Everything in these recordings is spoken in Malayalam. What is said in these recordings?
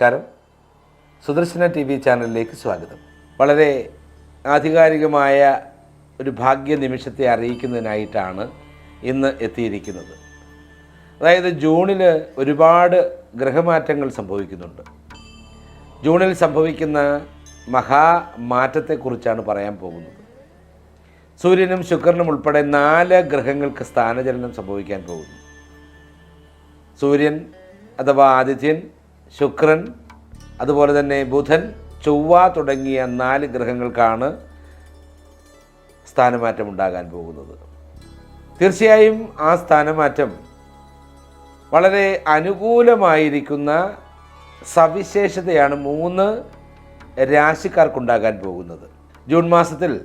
നമസ്കാരം. സുദർശന ടി വി ചാനലിലേക്ക് സ്വാഗതം. വളരെ ആധികാരികമായ ഒരു ഭാഗ്യ നിമിഷത്തെ അറിയിക്കുന്നതിനായിട്ടാണ് ഇന്ന് എത്തിയിരിക്കുന്നത്. അതായത് ജൂണിൽ ഒരുപാട് ഗ്രഹമാറ്റങ്ങൾ സംഭവിക്കുന്നുണ്ട്. ജൂണിൽ സംഭവിക്കുന്ന മഹാമാറ്റത്തെക്കുറിച്ചാണ് പറയാൻ പോകുന്നത്. സൂര്യനും ശുക്രനും ഉൾപ്പെടെ നാല് ഗ്രഹങ്ങൾക്ക് സ്ഥാനചലനം സംഭവിക്കാൻ പോകുന്നു. സൂര്യൻ അഥവാ ആദിത്യൻ ശുക്രൻ അതുപോലെ തന്നെ ബുധൻ ചൊവ്വ തുടങ്ങിയ നാല് ഗ്രഹങ്ങൾക്കാണ് സ്ഥാനമാറ്റം ഉണ്ടാകാൻ പോകുന്നത്. തീർച്ചയായും ആ സ്ഥാനമാറ്റം വളരെ അനുകൂലമായിരിക്കുന്ന സവിശേഷതയാണ് മൂന്ന് രാശിക്കാർക്കുണ്ടാകാൻ പോകുന്നത്. ജൂൺ മാസത്തിൽ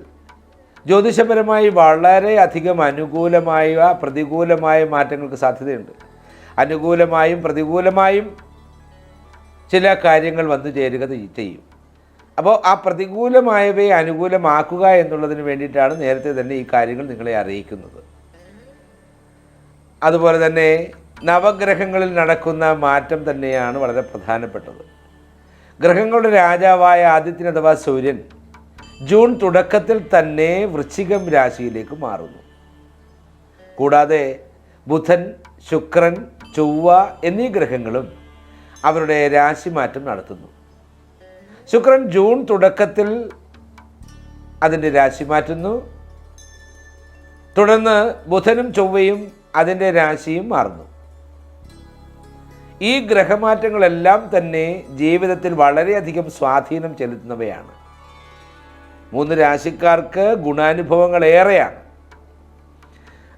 ജ്യോതിഷപരമായി വളരെ അധികം അനുകൂലമായ പ്രതികൂലമായ മാറ്റങ്ങൾക്ക് സാധ്യതയുണ്ട്. അനുകൂലമായും പ്രതികൂലമായും ചില കാര്യങ്ങൾ വന്നു ചേരുക ചെയ്യും. അപ്പോൾ ആ പ്രതികൂലമായവയെ അനുകൂലമാക്കുക എന്നുള്ളതിന് വേണ്ടിയിട്ടാണ് നേരത്തെ തന്നെ ഈ കാര്യങ്ങൾ നിങ്ങളെ അറിയിക്കുന്നത്. അതുപോലെ തന്നെ നവഗ്രഹങ്ങളിൽ നടക്കുന്ന മാറ്റം തന്നെയാണ് വളരെ പ്രധാനപ്പെട്ടത്. ഗ്രഹങ്ങളുടെ രാജാവായ ആദിത്യൻ അഥവാ സൂര്യൻ ജൂൺ തുടക്കത്തിൽ തന്നെ വൃശ്ചികം രാശിയിലേക്ക് മാറുന്നു. കൂടാതെ ബുധൻ ശുക്രൻ ചൊവ്വ എന്നീ ഗ്രഹങ്ങളും അവരുടെ രാശിമാറ്റം നടത്തുന്നു. ശുക്രൻ ജൂൺ തുടക്കത്തിൽ അതിന്റെ രാശി മാറ്റുന്നു. തുടർന്ന് ബുധനും ചൊവ്വയും അതിന്റെ രാശിയും മാറുന്നു. ഈ ഗ്രഹമാറ്റങ്ങളെല്ലാം തന്നെ ജീവിതത്തിൽ വളരെയധികം സ്വാധീനം ചെലുത്തുന്നവയാണ്. മൂന്ന് രാശിക്കാർക്ക് ഗുണാനുഭവങ്ങൾ ഏറെയാണ്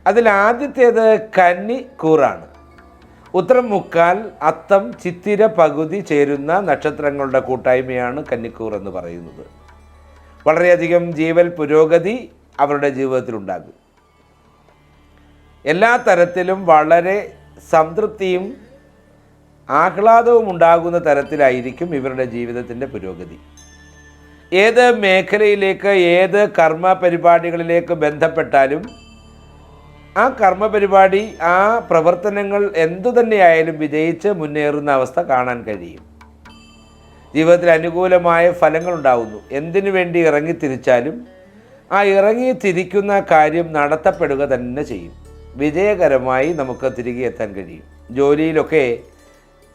അതിൽ ആദ്യത്തേത് കന്നി കൂറാണ്. ഉത്തരം മുക്കാൽ അത്തം ചിത്തിര പകുതി ചേരുന്ന നക്ഷത്രങ്ങളുടെ കൂട്ടായ്മയാണ് കന്നിക്കൂർ എന്ന് പറയുന്നത്. വളരെയധികം ജീവൽ പുരോഗതി അവരുടെ ജീവിതത്തിലുണ്ടാകും. എല്ലാ തരത്തിലും വളരെ സംതൃപ്തിയും ആഹ്ലാദവും ഉണ്ടാകുന്ന തരത്തിലായിരിക്കും ഇവരുടെ ജീവിതത്തിന്റെ പുരോഗതി. ഏത് മേഖലയിലേക്ക് ഏത് കർമ്മ പരിപാടികളിലേക്ക് ബന്ധപ്പെട്ടാലും ആ കർമ്മ പരിപാടി ആ പ്രവർത്തനങ്ങൾ എന്തു തന്നെയായാലും വിജയിച്ച് മുന്നേറുന്ന അവസ്ഥ കാണാൻ കഴിയും. ജീവിതത്തിൽ അനുകൂലമായ ഫലങ്ങൾ ഉണ്ടാകുന്നു എന്തിനു വേണ്ടി ഇറങ്ങി തിരിച്ചാലും ആ ഇറങ്ങി തിരിക്കുന്ന കാര്യം നടത്തപ്പെടുക തന്നെ ചെയ്യും. വിജയകരമായി നമുക്ക് തിരികെ എത്താൻ കഴിയും. ജോലിയിലൊക്കെ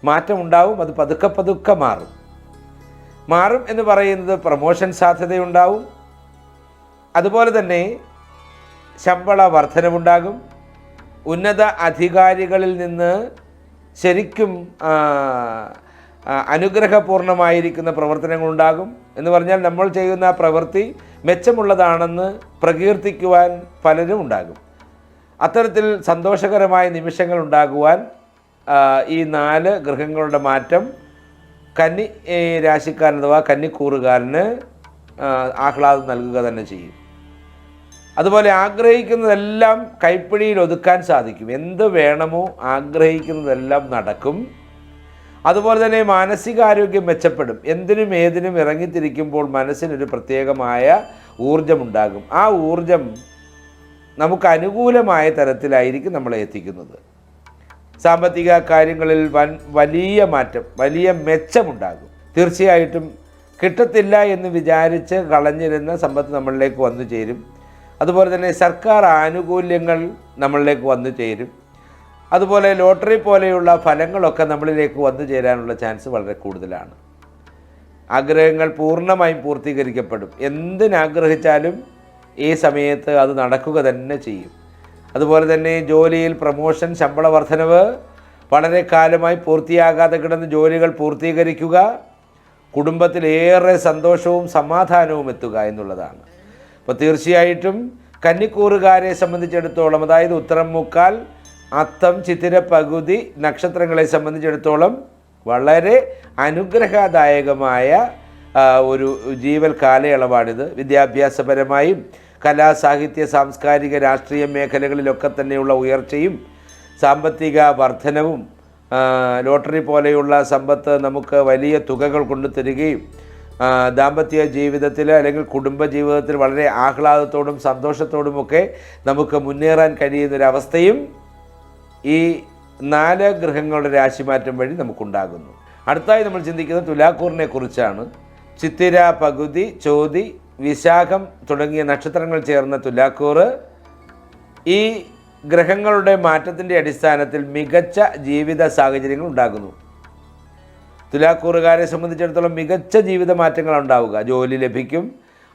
മാറ്റമുണ്ടാവും അത് പതുക്കെ പതുക്കെ മാറും. മാറും എന്ന് പറയുന്നത് പ്രമോഷൻ സാധ്യതയുണ്ടാവും. അതുപോലെ തന്നെ ശമ്പള വർധനവുണ്ടാകും ഉന്നത അധികാരികളിൽ നിന്ന് ശരിക്കും അനുഗ്രഹപൂർണമായിരിക്കുന്ന പ്രവർത്തനങ്ങളുണ്ടാകും. എന്ന് പറഞ്ഞാൽ നമ്മൾ ചെയ്യുന്ന പ്രവൃത്തി മെച്ചമുള്ളതാണെന്ന് പ്രകീർത്തിക്കുവാൻ പലരും ഉണ്ടാകും. അത്തരത്തിൽ സന്തോഷകരമായ നിമിഷങ്ങൾ ഉണ്ടാകുവാൻ ഈ നാല് ഗ്രഹങ്ങളുടെ മാറ്റം കന്നി രാശിക്കാരൻ അഥവാ കന്നിക്കൂറുകാരന് ആഹ്ലാദം നൽകുക തന്നെ ചെയ്യും. അതുപോലെ ആഗ്രഹിക്കുന്നതെല്ലാം കൈപ്പിടിയിൽ ഒതുക്കാൻ സാധിക്കും. എന്ത് വേണമോ ആഗ്രഹിക്കുന്നതെല്ലാം നടക്കും. അതുപോലെ തന്നെ മാനസികാരോഗ്യം മെച്ചപ്പെടും. എന്തിനും ഏതിനും ഇറങ്ങിത്തിരിക്കുമ്പോൾ മനസ്സിനൊരു പ്രത്യേകമായ ഊർജമുണ്ടാകും ആ ഊർജം നമുക്ക് അനുകൂലമായ തരത്തിലായിരിക്കും നമ്മളെ എത്തിക്കുന്നത്. സാമ്പത്തിക കാര്യങ്ങളിൽ വൻ വലിയ മാറ്റം വലിയ മെച്ചമുണ്ടാകും. തീർച്ചയായിട്ടും കിട്ടത്തില്ല എന്ന് വിചാരിച്ച് കളഞ്ഞിരുന്ന സമ്പത്ത് നമ്മളിലേക്ക് വന്നു ചേരും. അതുപോലെ തന്നെ സർക്കാർ ആനുകൂല്യങ്ങൾ നമ്മളിലേക്ക് വന്നു ചേരും. അതുപോലെ ലോട്ടറി പോലെയുള്ള ഫലങ്ങളൊക്കെ നമ്മളിലേക്ക് വന്നു ചേരാനുള്ള ചാൻസ് വളരെ കൂടുതലാണ്. ആഗ്രഹങ്ങൾ പൂർണമായും പൂർത്തീകരിക്കപ്പെടും. എന്തിനാഗ്രഹിച്ചാലും ഈ സമയത്ത് അത് നടക്കുക തന്നെ ചെയ്യും. അതുപോലെ തന്നെ ജോലിയിൽ പ്രമോഷൻ ശമ്പള വർധനവ് വളരെ കാലമായി പൂർത്തിയാകാതെ കിടന്ന ജോലികൾ പൂർത്തീകരിക്കുക കുടുംബത്തിലേറെ സന്തോഷവും സമാധാനവും എത്തുക എന്നുള്ളതാണ്. അപ്പോൾ തീർച്ചയായിട്ടും കന്നിക്കൂറുകാരെ സംബന്ധിച്ചിടത്തോളം അതായത് ഉത്തരം മുക്കാൽ അത്തം ചിത്തിര പകുതി നക്ഷത്രങ്ങളെ സംബന്ധിച്ചിടത്തോളം വളരെ അനുഗ്രഹദായകമായ ഒരു ജീവൽ കാലയളവാണിത്. വിദ്യാഭ്യാസപരമായും കലാ സാഹിത്യ സാംസ്കാരിക രാഷ്ട്രീയ മേഖലകളിലൊക്കെ തന്നെയുള്ള ഉയർച്ചയും സാമ്പത്തിക വർധനവും ലോട്ടറി പോലെയുള്ള സമ്പത്ത് നമുക്ക് വലിയ തുകകൾ കൊണ്ടു തരികയും ദാമ്പത്യ ജീവിതത്തിൽ അല്ലെങ്കിൽ കുടുംബ ജീവിതത്തിൽ വളരെ ആഹ്ലാദത്തോടും സന്തോഷത്തോടുമൊക്കെ നമുക്ക് മുന്നേറാൻ കഴിയുന്നൊരവസ്ഥയും ഈ നാല് ഗ്രഹങ്ങളുടെ രാശിമാറ്റം വഴി നമുക്കുണ്ടാകുന്നു. അടുത്തായി നമ്മൾ ചിന്തിക്കുന്നത് തുലാക്കൂറിനെ കുറിച്ചാണ്. ചിത്തിര പകുതി ചോതി വിശാഖം തുടങ്ങിയ നക്ഷത്രങ്ങൾ ചേർന്ന തുലാക്കൂർ ഈ ഗ്രഹങ്ങളുടെ മാറ്റത്തിന്റെ അടിസ്ഥാനത്തിൽ മികച്ച ജീവിത സാഹചര്യങ്ങൾ ഉണ്ടാകുന്നു. തുലാക്കൂറുകാരെ സംബന്ധിച്ചിടത്തോളം മികച്ച ജീവിത മാറ്റങ്ങൾ ഉണ്ടാവുക ജോലി ലഭിക്കും.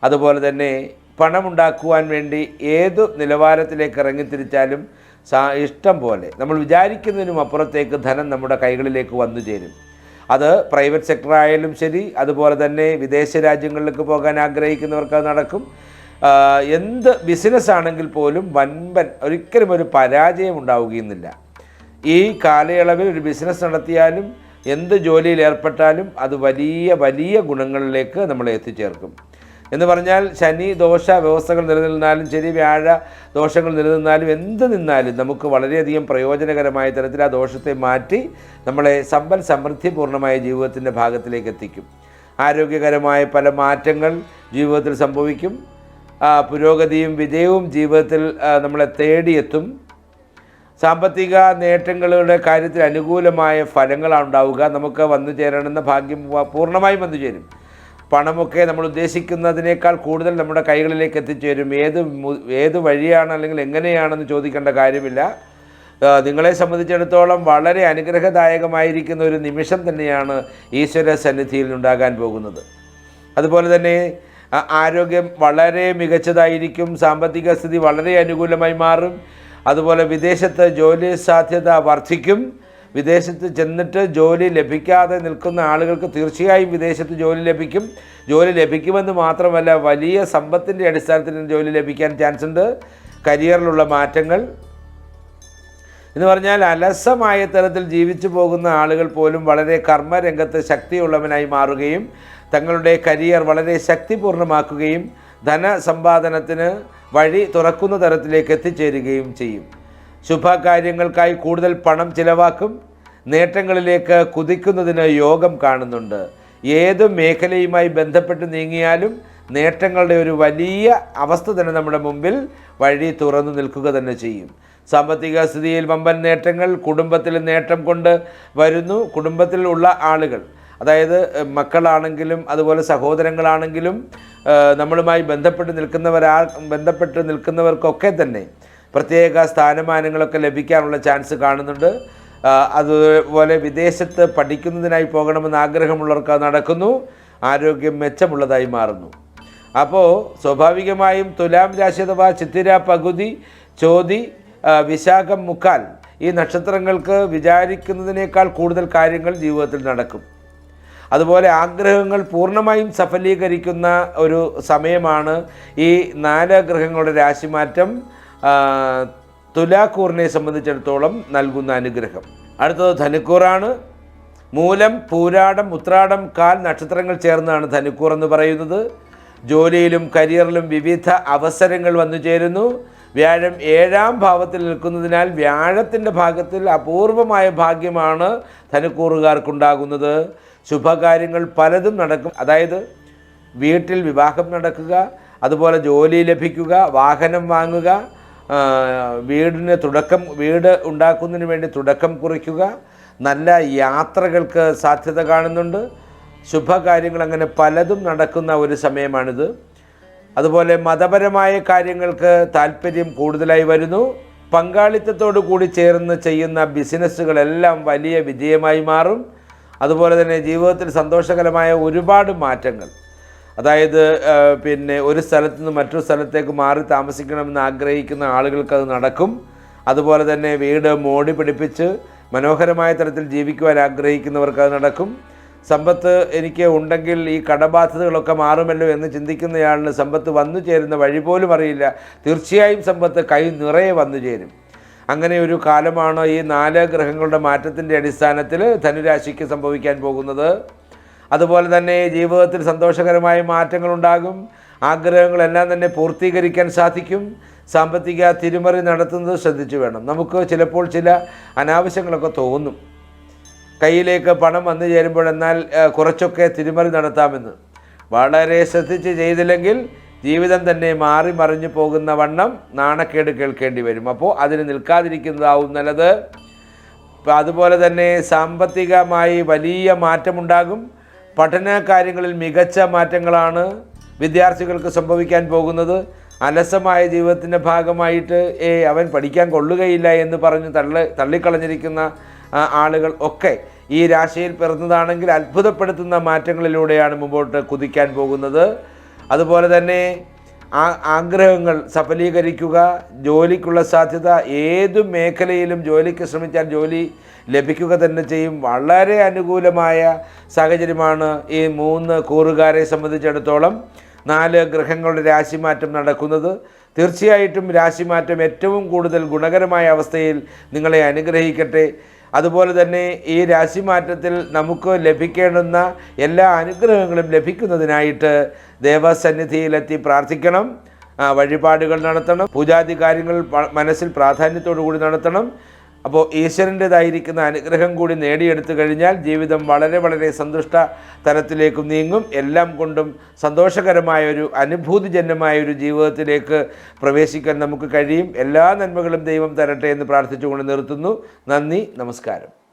അതുപോലെ തന്നെ പണമുണ്ടാക്കുവാൻ വേണ്ടി ഏതു നിലവാരത്തിലേക്ക് ഇറങ്ങിത്തിരിച്ചാലും സാ ഇഷ്ടം പോലെ. നമ്മൾ വിചാരിക്കുന്നതിനും അപ്പുറത്തേക്ക് ധനം നമ്മുടെ കൈകളിലേക്ക് വന്നു ചേരും. അത് പ്രൈവറ്റ് സെക്ടർ ആയാലും ശരി അതുപോലെ തന്നെ വിദേശ രാജ്യങ്ങളിലേക്ക് പോകാൻ ആഗ്രഹിക്കുന്നവർക്ക് അത് നടക്കും. എന്ത് ബിസിനസ് ആണെങ്കിൽ പോലും വൻപൻ ഒരിക്കലും ഒരു പരാജയം ഉണ്ടാവുകയെന്നില്ല ഈ കാലയളവിൽ ഒരു ബിസിനസ് നടത്തിയാലും എന്ത് ജോലിയിൽ ഏർപ്പെട്ടാലും അത് വലിയ വലിയ ഗുണങ്ങളിലേക്ക് നമ്മളെ എത്തിച്ചേർക്കും. എന്ന് പറഞ്ഞാൽ ശനി ദോഷ വ്യവസ്ഥകൾ നിലനിന്നാലും ശരി വ്യാഴ ദോഷങ്ങൾ നിലനിന്നാലും എന്ത് നിന്നാലും നമുക്ക് വളരെയധികം പ്രയോജനകരമായ തരത്തിൽ ആ ദോഷത്തെ മാറ്റി നമ്മളെ സമ്പൽ സമൃദ്ധിപൂർണമായ ജീവിതത്തിന്റെ ഭാഗത്തിലേക്ക് എത്തിക്കും. ആരോഗ്യകരമായ പല മാറ്റങ്ങൾ ജീവിതത്തിൽ സംഭവിക്കും. പുരോഗതിയും വിജയവും ജീവിതത്തിൽ നമ്മളെ തേടിയെത്തും. സാമ്പത്തിക നേട്ടങ്ങളുടെ കാര്യത്തിൽ അനുകൂലമായ ഫലങ്ങളാണ് ഉണ്ടാവുക. നമുക്ക് വന്നു ചേരണമെന്ന ഭാഗ്യം പൂർണമായും വന്നു ചേരും. പണമൊക്കെ നമ്മൾ ഉദ്ദേശിക്കുന്നതിനേക്കാൾ കൂടുതൽ നമ്മുടെ കൈകളിലേക്ക് എത്തിച്ചേരും. ഏത് ഏത് വഴിയാണ് അല്ലെങ്കിൽ എങ്ങനെയാണെന്ന് ചോദിക്കേണ്ട കാര്യമില്ല. നിങ്ങളെ സംബന്ധിച്ചിടത്തോളം വളരെ അനുഗ്രഹദായകമായിരിക്കുന്ന ഒരു നിമിഷം തന്നെയാണ് ഈശ്വര സന്നിധിയിൽ ഉണ്ടാകാൻ പോകുന്നത്. അതുപോലെ തന്നെ ആരോഗ്യം വളരെ മികച്ചതായിരിക്കും. സാമ്പത്തിക സ്ഥിതി വളരെ അനുകൂലമായി മാറും. അതുപോലെ വിദേശത്ത് ജോലി സാധ്യത വർദ്ധിക്കും. വിദേശത്ത് ചെന്നിട്ട് ജോലി ലഭിക്കാതെ നിൽക്കുന്ന ആളുകൾക്ക് തീർച്ചയായും വിദേശത്ത് ജോലി ലഭിക്കും. ജോലി ലഭിക്കുമെന്ന് മാത്രമല്ല വലിയ സമ്പത്തിന്റെ അടിസ്ഥാനത്തിൽ ജോലി ലഭിക്കാൻ ചാൻസ് ഉണ്ട് കരിയറിലുള്ള മാറ്റങ്ങൾ. എന്ന് പറഞ്ഞാൽ അലസമായ തരത്തിൽ ജീവിച്ചു പോകുന്ന ആളുകൾ പോലും വളരെ കർമ്മരംഗത്ത് ശക്തിയുള്ളവനായി മാറുകയും തങ്ങളുടെ കരിയർ വളരെ ശക്തിപൂർണമാക്കുകയും ധനസമ്പാദനത്തിന് വഴി തുറക്കുന്ന തരത്തിലേക്ക് എത്തിച്ചേരുകയും ചെയ്യും. ശുഭകാര്യങ്ങൾക്കായി കൂടുതൽ പണം ചിലവാക്കും നേട്ടങ്ങളിലേക്ക് കുതിക്കുന്നതിന് യോഗം കാണുന്നുണ്ട്. ഏത് മേഖലയുമായി ബന്ധപ്പെട്ട് നീങ്ങിയാലും നേട്ടങ്ങളുടെ ഒരു വലിയ അവസ്ഥ തന്നെ നമ്മുടെ മുമ്പിൽ വഴി തുറന്നു നിൽക്കുക തന്നെ ചെയ്യും. സാമ്പത്തിക സ്ഥിതിയിൽ വമ്പൻ നേട്ടങ്ങൾ കുടുംബത്തിൽ നേട്ടം കൊണ്ട് വരുന്നു. കുടുംബത്തിലുള്ള ആളുകൾ അതായത് മക്കളാണെങ്കിലും അതുപോലെ സഹോദരങ്ങളാണെങ്കിലും നമ്മളുമായി ബന്ധപ്പെട്ട് നിൽക്കുന്നവരാ ബന്ധപ്പെട്ട് നിൽക്കുന്നവർക്കൊക്കെ തന്നെ പ്രത്യേക സ്ഥാനമാനങ്ങളൊക്കെ ലഭിക്കാനുള്ള ചാൻസ് കാണുന്നുണ്ട്. അതുപോലെ വിദേശത്ത് പഠിക്കുന്നതിനായി പോകണമെന്ന് ആഗ്രഹമുള്ളവർക്ക് നടക്കുന്നു. ആരോഗ്യം മെച്ചമുള്ളതായി മാറുന്നു. അപ്പോൾ സ്വാഭാവികമായും തുലാം രാശി അഥവാ ചിത്തിര പകുതി ചോതി വിശാഖം മുക്കാൽ ഈ നക്ഷത്രങ്ങൾക്ക് വിചാരിക്കുന്നതിനേക്കാൾ കൂടുതൽ കാര്യങ്ങൾ ജീവിതത്തിൽ നടക്കും. അതുപോലെ ആഗ്രഹങ്ങൾ പൂർണമായും സഫലീകരിക്കുന്ന ഒരു സമയമാണ് ഈ നാല് ഗ്രഹങ്ങളുടെ രാശിമാറ്റം തുലാക്കൂറിനെ സംബന്ധിച്ചിടത്തോളം നൽകുന്ന അനുഗ്രഹം. അടുത്തത് ധനുക്കൂറാണ്. മൂലം പൂരാടം ഉത്രാടം കാൽ നക്ഷത്രങ്ങൾ ചേർന്നാണ് ധനുക്കൂർ എന്ന് പറയുന്നത്. ജോലിയിലും കരിയറിലും വിവിധ അവസരങ്ങൾ വന്നു ചേരുന്നു. വ്യാഴം ഏഴാം ഭാവത്തിൽ നിൽക്കുന്നതിനാൽ വ്യാഴത്തിന്റെ ഭാഗത്തിൽ അപൂർവമായ ഭാഗ്യമാണ് ധനുക്കൂറുകാർക്കുണ്ടാകുന്നത്. ശുഭകാര്യങ്ങൾ പലതും നടക്കും. അതായത് വീട്ടിൽ വിവാഹം നടക്കുക അതുപോലെ ജോലി ലഭിക്കുക വാഹനം വാങ്ങുക വീടിന് തുടക്കം വീട് ഉണ്ടാക്കുന്നതിന് വേണ്ടി തുടക്കം കുറിക്കുക നല്ല യാത്രകൾക്ക് സാധ്യത കാണുന്നുണ്ട്. ശുഭകാര്യങ്ങൾ അങ്ങനെ പലതും നടക്കുന്ന ഒരു സമയമാണിത്. അതുപോലെ മതപരമായ കാര്യങ്ങൾക്ക് താല്പര്യം കൂടുതലായി വരുന്നു. പങ്കാളിത്തത്തോടു കൂടി ചേർന്ന് ചെയ്യുന്ന ബിസിനസ്സുകളെല്ലാം വലിയ വിജയമായി മാറും. അതുപോലെ തന്നെ ജീവിതത്തിൽ സന്തോഷകരമായ ഒരുപാട് മാറ്റങ്ങൾ. അതായത് പിന്നെ ഒരു സ്ഥലത്ത് നിന്ന് മറ്റൊരു സ്ഥലത്തേക്ക് മാറി താമസിക്കണമെന്ന് ആഗ്രഹിക്കുന്ന ആളുകൾക്ക് അത് നടക്കും. അതുപോലെ തന്നെ വീട് മോടി പിടിപ്പിച്ച് മനോഹരമായ തരത്തിൽ ജീവിക്കുവാൻ ആഗ്രഹിക്കുന്നവർക്ക് അത് നടക്കും. സമ്പത്ത് എനിക്ക് ഉണ്ടെങ്കിൽ ഈ കടബാധ്യതകളൊക്കെ മാറുമല്ലോ എന്ന് ചിന്തിക്കുന്നയാളിന് സമ്പത്ത് വന്നു ചേരുന്ന വഴി പോലും അറിയില്ല. തീർച്ചയായും സമ്പത്ത് കൈ നിറയെ വന്നു ചേരും. അങ്ങനെ ഒരു കാലമാണ് ഈ നാല് ഗ്രഹങ്ങളുടെ മാറ്റത്തിന്റെ അടിസ്ഥാനത്തിൽ ധനുരാശിക്ക് സംഭവിക്കാൻ പോകുന്നത്. അതുപോലെ തന്നെ ജീവിതത്തിൽ സന്തോഷകരമായ മാറ്റങ്ങളുണ്ടാകും ആഗ്രഹങ്ങളെല്ലാം തന്നെ പൂർത്തീകരിക്കാൻ സാധിക്കും. സാമ്പത്തിക തിരിമറി നടത്തുന്നത് ശ്രദ്ധിച്ചു വേണം. നമുക്ക് ചിലപ്പോൾ ചില അനാവശ്യങ്ങളൊക്കെ തോന്നും. കയ്യിലേക്ക് പണം വന്നു ചേരുമ്പോൾ എന്നാൽ കുറച്ചൊക്കെ തിരിമറി നടത്താമെന്ന്. വളരെ ശ്രദ്ധിച്ച് ചെയ്തില്ലെങ്കിൽ ജീവിതം തന്നെ മാറി മറിഞ്ഞു പോകുന്ന വണ്ണം നാണക്കേട് കേൾക്കേണ്ടി വരും. അപ്പോൾ അതിന് നിൽക്കാതിരിക്കുന്നതാവും നല്ലത്. അതുപോലെ തന്നെ സാമ്പത്തികമായി വലിയ മാറ്റമുണ്ടാകും. പഠന കാര്യങ്ങളിൽ മികച്ച മാറ്റങ്ങളാണ് വിദ്യാർത്ഥികൾക്ക് സംഭവിക്കാൻ പോകുന്നത്. അലസമായ ജീവിതത്തിന്റെ ഭാഗമായിട്ട് ഏ അവൻ പഠിക്കാൻ കൊള്ളുകയില്ല എന്ന് പറഞ്ഞ് തള്ളി തള്ളിക്കളഞ്ഞിരിക്കുന്ന ആളുകൾ ഒക്കെ ഈ രാശിയിൽ പിറന്നതാണെങ്കിൽ അത്ഭുതപ്പെടുത്തുന്ന മാറ്റങ്ങളിലൂടെയാണ് മുമ്പോട്ട് കുതിക്കാൻ പോകുന്നത്. അതുപോലെ തന്നെ ആ ആഗ്രഹങ്ങൾ സഫലീകരിക്കുക ജോലിക്കുള്ള സാധ്യത ഏതു മേഖലയിലും ജോലിക്ക് ശ്രമിച്ചാൽ ജോലി ലഭിക്കുക തന്നെ ചെയ്യും. വളരെ അനുകൂലമായ സാഹചര്യമാണ് ഈ മൂന്ന് കൂറുകാരെ സംബന്ധിച്ചിടത്തോളം നാല് ഗ്രഹങ്ങളുടെ രാശിമാറ്റം നടക്കുന്നത്. തീർച്ചയായിട്ടും രാശിമാറ്റം ഏറ്റവും കൂടുതൽ ഗുണകരമായ അവസ്ഥയിൽ നിങ്ങളെ അനുഗ്രഹിക്കട്ടെ. അതുപോലെ തന്നെ ഈ രാശിമാറ്റത്തിൽ നമുക്ക് ലഭിക്കേണ്ടുന്ന എല്ലാ അനുഗ്രഹങ്ങളും ലഭിക്കുന്നതിനായിട്ട് ദേവസന്നിധിയിലെത്തി പ്രാർത്ഥിക്കണം വഴിപാടുകൾ നടത്തണം പൂജാതി കാര്യങ്ങൾ മനസ്സിൽ പ്രാധാന്യത്തോടു കൂടി നടത്തണം. അപ്പോൾ ഈശ്വരന്റെതായിരിക്കുന്ന അനുഗ്രഹം കൂടി നേടിയെടുത്തു കഴിഞ്ഞാൽ ജീവിതം വളരെ വളരെ സന്തുഷ്ട തലത്തിലേക്ക് നീങ്ങും. എല്ലാം കൊണ്ടും സന്തോഷകരമായ ഒരു അനുഭൂതിജന്യമായ ഒരു ജീവിതത്തിലേക്ക് പ്രവേശിക്കാൻ നമുക്ക് കഴിയും. എല്ലാ നന്മകളും ദൈവം തരട്ടെ എന്ന് പ്രാർത്ഥിച്ചുകൊണ്ട് നിർത്തുന്നു. നന്ദി നമസ്കാരം.